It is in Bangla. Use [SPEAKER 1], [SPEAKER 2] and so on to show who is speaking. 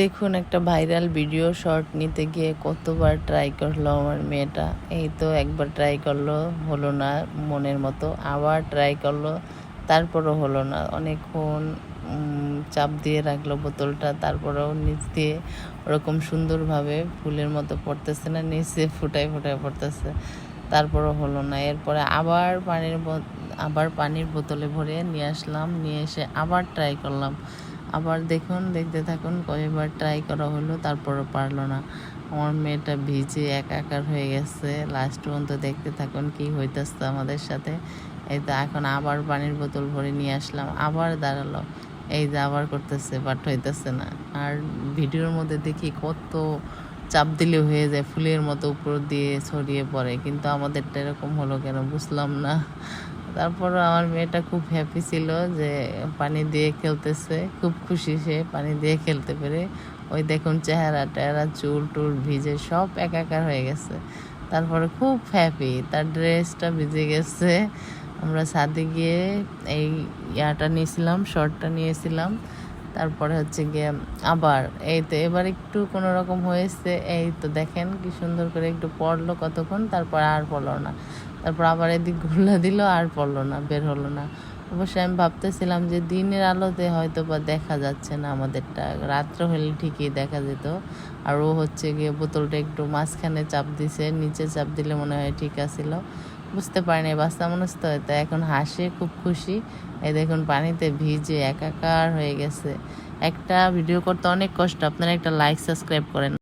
[SPEAKER 1] দেখুন, একটা ভাইরাল ভিডিও শর্ট নিতে গিয়ে কতবার ট্রাই করল আমার মেয়েটা। এই তো একবার ট্রাই করল, হলো না মনের মতো। আবার ট্রাই করল, তারপরও হলো না। অনেকক্ষণ চাপ দিয়ে রাখল বোতলটা, তারপরেও নিচ দিয়ে ওরকম সুন্দরভাবে ফুলের মতো পড়তেছে না, নিচে ফুটায় ফুটায় পড়তেছে। তারপরও হলো না। এরপরে আবার পানির আবার পানির বোতলে ভরে নিয়ে আসলাম, নিয়ে এসে আবার ট্রাই করলাম। আবার দেখুন, দেখতে থাকুন, কয়েকবার ট্রাই করা হলো, তারপরও পারল না। আমার মেয়েটা ভিজে একাকার হয়ে গেছে। লাস্ট পর্যন্ত দেখতে থাকুন কি হইতেছে আমাদের সাথে। এই তো এখন আবার পানির বোতল ভরে নিয়ে আসলাম, আবার দাঁড়াল। এই যে আবার করতেছে বাট হইতেছে না। আর ভিডিওর মধ্যে দেখি কত চাপ দিলে হয়ে যায়, ফুলের মতো উপর দিয়ে ছড়িয়ে পড়ে। কিন্তু আমাদেরটা এরকম হলো কেন বুঝলাম না। তারপরও আমার মেয়েটা খুব হ্যাপি ছিল যে পানি দিয়ে খেলতেছে। খুব খুশি সে পানি দিয়ে খেলতে পেরে। ওই দেখুন চেহারা টেহারা, চুল টুল ভিজে সব একাকার হয়ে গেছে। তারপরে খুব হ্যাপি তার ড্রেসটা ভিজে গেছে। আমরা ছাদে গিয়ে এই ইয়াটা নিয়েছিলাম শর্টটা নিয়েছিলাম। তারপরে হচ্ছে গিয়ে আবার এই তো এবার একটু কোনো রকম হয়েছে, এই তো দেখেন কি সুন্দর করে একটু পড়ল কতক্ষণ, তারপর আর পড়ল না। তারপর আবার এদিক ঘুরলা, দিল, আর পড়ল না, বের হলো না। অবশ্যই আমি ভাবতেছিলাম যে দিনের আলোতে হয়তো বা দেখা যাচ্ছে না আমাদেরটা। রাত্র হলে ঠিকই দেখা যেত। আর ও হচ্ছে গিয়ে বোতলটা একটু মাঝখানে চাপ দিছে, নিচে চাপ দিলে মনে হয় ঠিক আছিল। বুঝতে পারিনি, বাচ্চা মানুষ তো, তাই এখন হাসে, খুব খুশি। এই দেখুন পানিতে ভিজে একাকার হয়ে গেছে। একটা ভিডিও করতে অনেক কষ্ট, আপনারা একটা লাইক সাবস্ক্রাইব করেন।